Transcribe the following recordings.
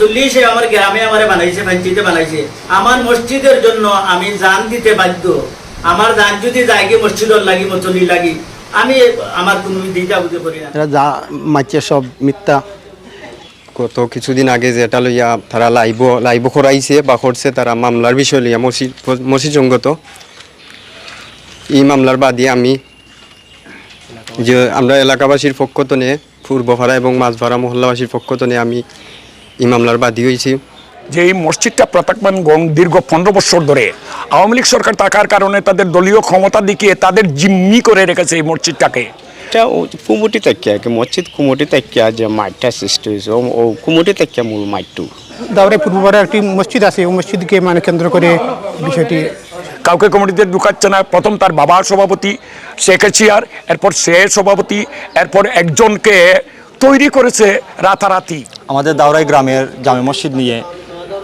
চল্লিশ আমার গ্রামে আমার বানাইছে বানাইছে। আমার মসজিদের জন্য আমি জান দিতে বাধ্য। আমার জান যদি লাগি মতলি লাগি আমি আমার কোনো দিদা বুঝে করি না। যা মারছে সব মিথ্যা। গত কিছুদিন আগে যেটা লইয়া তারা লাইভ লাইভ করাইছে বা করছে তারা মামলার বিষয় লইয়া মসজিদ মসজিদসঙ্গত এই মামলার বাদে আমি যে আমরা এলাকাবাসীর পক্ষ তনে পূর্বভাড়া এবং মাঝভাড়া মহল্লাবাসীর পক্ষ তনে আমি এই মামলার বাদী হয়েছি। যে এই মসজিদটা প্রত্যাখ্যান গং দীর্ঘ পনেরো বছর ধরে আওয়ামী লীগ সরকার থাকার কারণে তাদের দলীয় ক্ষমতা দেখিয়ে তাদের জিম্মি করে রেখেছে এই মসজিদটাকে। এটা কুমুটি তাকিয়া কি মসজিদ কুমুটি তাকিয়া যে মাঠটা সৃষ্টি হয়েছে ও- ও কুমুটি তাকিয়া মূল মাঠটু। দাওরাই পূর্বপাড়া একটি মসজিদ আছে ওই মসজিদকে মানে কেন্দ্র করে বিষয়টি কাউকে কমিটিতে ঢুকাচ্ছে না। প্রথম তার বাবা সভাপতি শেখ হাসিয়ার এরপর সে সভাপতি এরপর একজনকে তৈরি করেছে রাতারাতি। আমাদের দাওরাই গ্রামের জামে মসজিদ নিয়ে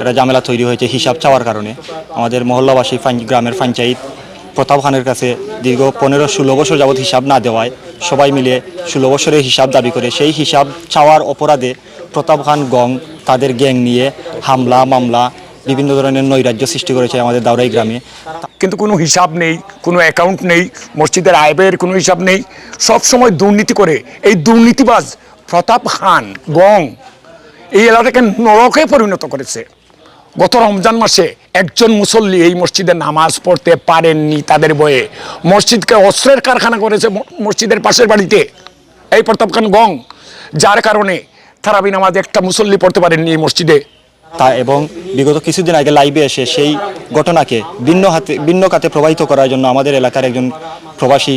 একটা ঝামেলা তৈরি হয়েছে হিসাব চাওয়ার কারণে। আমাদের মহল্লাবাসী গ্রামের পঞ্চায়েত প্রতাপ খানের কাছে দীর্ঘ পনেরো ষোলো বছর যাবৎ হিসাব না দেওয়ায় সবাই মিলে ষোলো বছরের হিসাব দাবি করে। সেই হিসাব চাওয়ার অপরাধে প্রতাপ খান গং তাদের গ্যাং নিয়ে হামলা মামলা বিভিন্ন ধরনের নৈরাজ্য সৃষ্টি করেছে আমাদের দাওরাই গ্রামে। কিন্তু কোনো হিসাব নেই কোনো অ্যাকাউন্ট নেই মসজিদের আয় ব্যয়ের কোনো হিসাব নেই। সব সময় দুর্নীতি করে। এই দুর্নীতিবাজ প্রতাপ খান, গং, এই এলাকাকে নরকে পরিণত করেছে। গত রমজান মাসে একজন মুসল্লি এই মসজিদে নামাজ পড়তে পারেননি তাদের বয়ে। মসজিদকে অস্ত্রের কারখানা করেছে মসজিদের পাশের বাড়িতে। এই প্রতাপ খান, গং, যার কারণে তারাবি নামাজ একটা মুসল্লি পড়তে পারেননি এই মসজিদে। তা এবং বিগত কিছুদিন আগে লাইভে এসে সেই ঘটনাকে ভিন্ন হাতে, ভিন্ন খাতে প্রবাহিত করার জন্য আমাদের এলাকার একজন প্রবাসী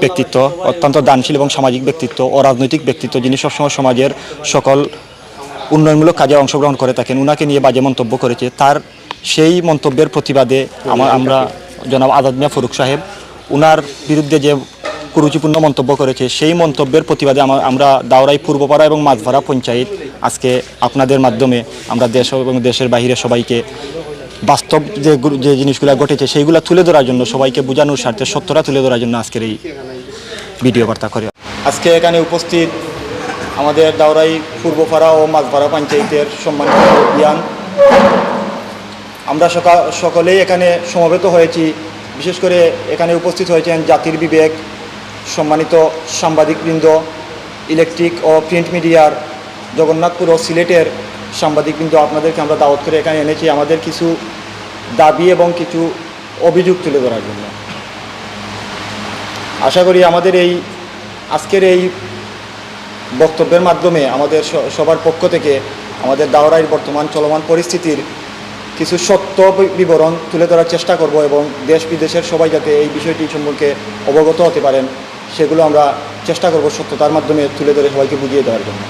ব্যক্তিত্ব, অত্যন্ত দানশীল এবং সামাজিক ব্যক্তিত্ব ও রাজনৈতিক ব্যক্তিত্ব যিনি সবসময় সমাজের সকল উন্নয়নমূলক কাজে অংশগ্রহণ করে থাকেন, উনাকে নিয়ে বাজে মন্তব্য করেছে। তার সেই মন্তব্যের প্রতিবাদে আমার আমরা জনাব আজাদ মিয়া ফারুক সাহেব উনার বিরুদ্ধে যে কুরুচিপূর্ণ মন্তব্য করেছে, সেই মন্তব্যের প্রতিবাদে আমা- আমরা দাওরাই পূর্বপাড়া এবং মাঝভাড়া পঞ্চায়েত আজকে আপনাদের মাধ্যমে আমরা দেশ এবং দেশের বাইরে সবাইকে বাস্তব যে যে জিনিসগুলো ঘটেছে, সেইগুলো তুলে ধরার জন্য সবাইকে বোঝানোর স্বার্থে সত্যটা তুলে ধরার জন্য আজকের এই ভিডিও বার্তা করে। আজকে এখানে উপস্থিত আমাদের দাওরাই পূর্বপাড়া ও মাঝপাড়া পঞ্চায়েতের সম্মানিত বিয়ান আমরা সকা সকলেই এখানে সমবেত হয়েছি। বিশেষ করে এখানে উপস্থিত হয়েছেন জাতির বিবেক, সম্মানিত সাংবাদিকবৃন্দ, ইলেকট্রিক ও প্রিন্ট মিডিয়ার জগন্নাথপুর ও সিলেটের সাংবাদিকবৃন্দ আপনাদেরকে আমরা দাওয়াত করে এখানে এনেছি। আমাদের কিছু দাবি এবং কিছু অভিযোগ তুলে ধরার জন্য। আশা করি আমাদের এই আজকের এই বক্তব্যের মাধ্যমে আমাদের সবার পক্ষ থেকে আমাদের দাওরাইয়ের বর্তমান চলমান পরিস্থিতির কিছু সত্য বিবরণ তুলে ধরার চেষ্টা করব এবং দেশ বিদেশের সবাই যাতে এই বিষয়টি সম্পর্কে অবগত হতে পারেন, সেগুলো আমরা চেষ্টা করব সত্যতার মাধ্যমে তুলে ধরে সবাইকে বুঝিয়ে দেওয়ার জন্য।